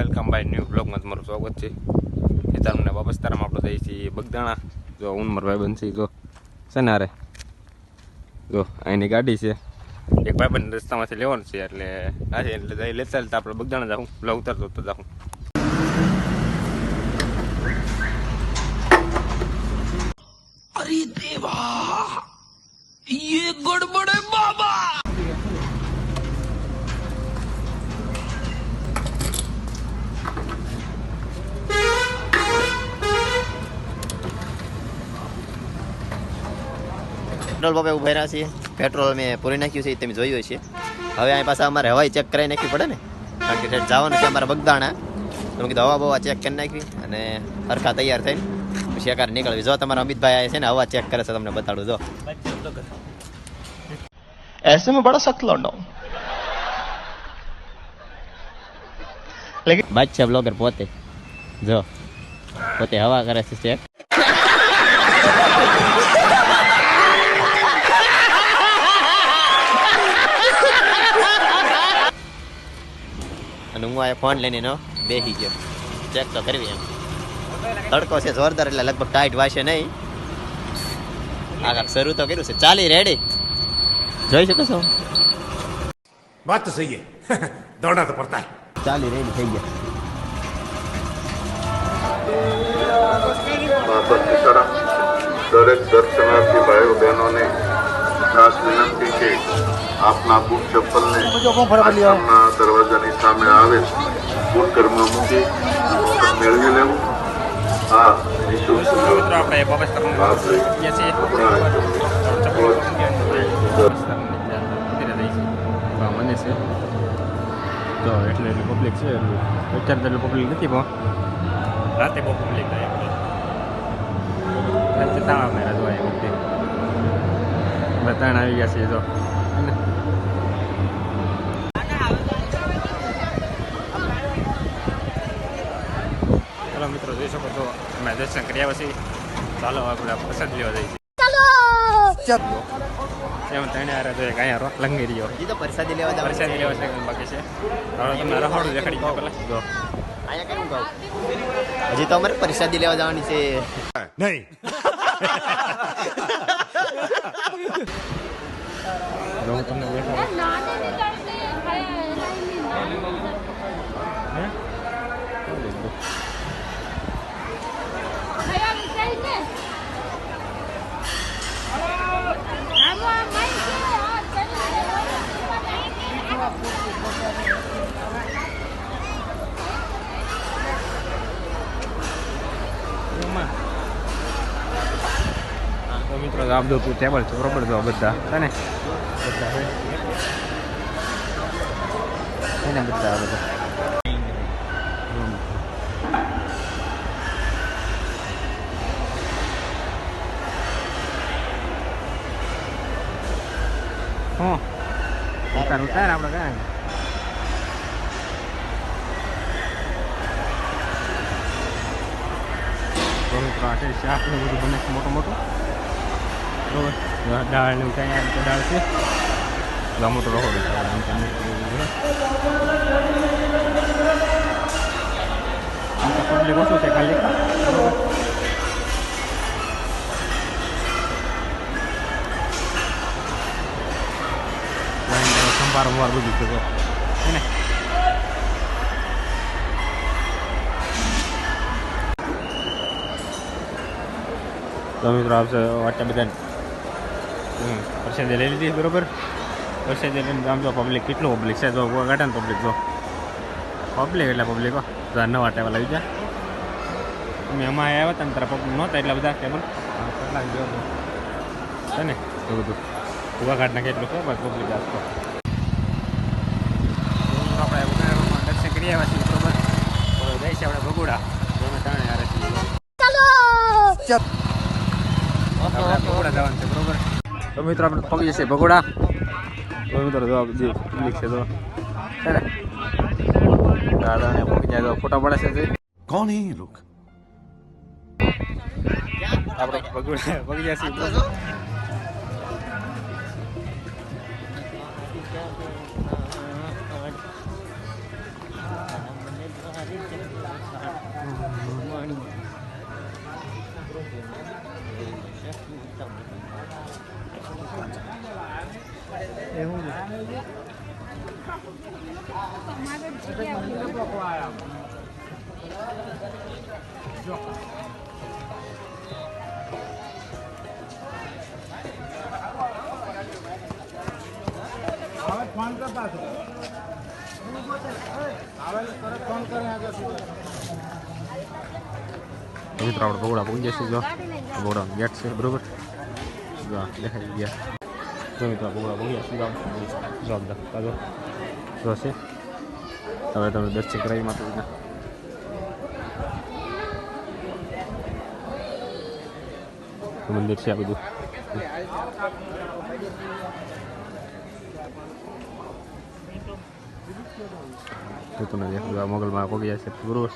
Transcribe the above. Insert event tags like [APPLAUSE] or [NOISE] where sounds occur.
Welcome bye new બ્લોગમાં તમારું સ્વાગત છે. સીતારામને વાપસ તારામાં આપણે જઈએ છીએ બગદાણા. જો ઉનમર ભાઈ બનશે જો સનારે જો અહીંની ગાડી છે. એક ભાઈબંધ રસ્તામાંથી લેવાનું છે એટલે આજે એટલે જઈ લેતા લેતા આપણે બગદાણા જાઉં બ્લોગ ઉતરતો તો જાઉં પેટ્રોલ પંપે ઉભા રહ્યા છીએ પેટ્રોલ અમે પૂરી નાખ્યું છે એ તમે જોયું છે હવે અહીં પાછા અમારે હવાઈ ચેક કરાવી નાખવી પડે ને કારણ કે ઠેઠ જવાનું છે અમારા બગદાણા તો મેં કીધું હવા બવા ચેક કરી નાખવી અને હરખા તૈયાર થઈને પછી અકાર નીકળવી જો તમારા અમિતભાઈ આવે છે ને હવા ચેક કરે છે તમને બતાડું જો ऐसे में बड़ा सख्त लौंडा हूं બાદશાહ બ્લોગર પોતે જો પોતે હવા કરે છે ચેક ફોન લઈને એનો બેસી ગયો. ચેક તો કરવી એમ. તડકો છે જોરદાર એટલે લગભગ ટાઈટ વાશે નહીં. આગળ શરૂ તો કર્યું છે. ચાલી રેડી જોઈ શકો છો? વાત તો સહી [LAUGHS] દોડા તો પડતા. ચાલી રેડી થઈ ગયા. માતા સીતારામ દરેક દર્શનાર્થી ભાઈઓ બહેનોને ખાસ વિનંતી છે. આપના બુટ ચપ્પલને આશ્રમના દરવાજાની સામે આવે બુટ ઘરમાં મૂકી મેળવી લેવું. આ નિઃશુલ્ક આપણે આપણા મને છે. તો એટલે એટલી પબ્લિક છે. એટલું અત્યારે તો પબ્લિક નથી પણ રાતે બહુ પબ્લિક થાય રાતે તાળા મેરા જોવા વખતે બધાણ આવી ગયા છે જો. મિત્રો જોઈ શકો છો અમે દર્શન કર્યા પછી ચાલો આપણે પ્રસાદ લેવા જઈએ. એમ ત્રણે હારે જોઈએ રોક લંગી રહ્યો. હજી તો પરસાદી લેવા જવાનું વરસાદ છે. લેવા છે બાકી છે. હવે તમને રહોડું દેખાડી દો પેલા. જો. અહીંયા કેવું ગાવ હજી તો અમારે પરસાદી લેવા જવાની છે. નહીં. [LAUGHS] જો હું તમને દેખાડું એમાં. તો મિત્રો આ બધું ટેબલ છે બરોબર તો બધા. છે ને બધા છે ને બધા. બધા. હું ઉતાર ઉતાર આપણે કાંઈ તો મિત્રો આ છે શાક ને બધું બને મોટું મોટું. બરોબર આ દાળ ને એવું કાંઈ આ રીતે દાળ છે આ મોટું રહોડું છે આ રીતે મોટું બધું છે. આમ તો public ઓછું છે ખાલી બરોબર લાઈન કરો, સંભાર વંભાર બધું છે જો. હે ને તો મિત્રો આવશે વાટે બધા પ્રસાદી લઈ લીધી બરોબર? પ્રસાદી લઈને આમ જો પબ્લિક કેટલું પબ્લિક છે? જો ગાર્ડન પબ્લિક જો. પબ્લિક એટલે પબ્લિક બધા નવા ટેબલ આવી જાય અમે અમારે આવ્યા હતા ને તારા પબ્લિક નહોતા એટલા બધા ટેબલ કેટલા ગયો છે ને? એવું બધું. ઊભા કાઢ નાખે એટલું છે બસ પબ્લિક આસતો આપણે દર્શન કરી આવ્યા છીએ બરોબર? જાય છે આપણે ભગોડા. અમે ત્રણે હારે છીએ. ભગોડા જવાનું છે બરોબર? તો મિત્રો આપણે પગી જશે ભગોડા. તો મિત્રો જો જે પબ્લિક છે તો દાદાને પગી જાય તો ફોટા પડે છે તે कौन હવે ફોન કર પાછો આવે તરત ફોન કરે આગળ મિત્રો આપણે પગોડા પહોંચી જશે, જો પગોડા ગેટ છે બરોબર જો. ગયા બધા જો જો છે હવે તમે દર્શન કરાવી માતાજીના મંદિર છે આ બધું તો તમને મોગલમાં પગી જશે બરોબર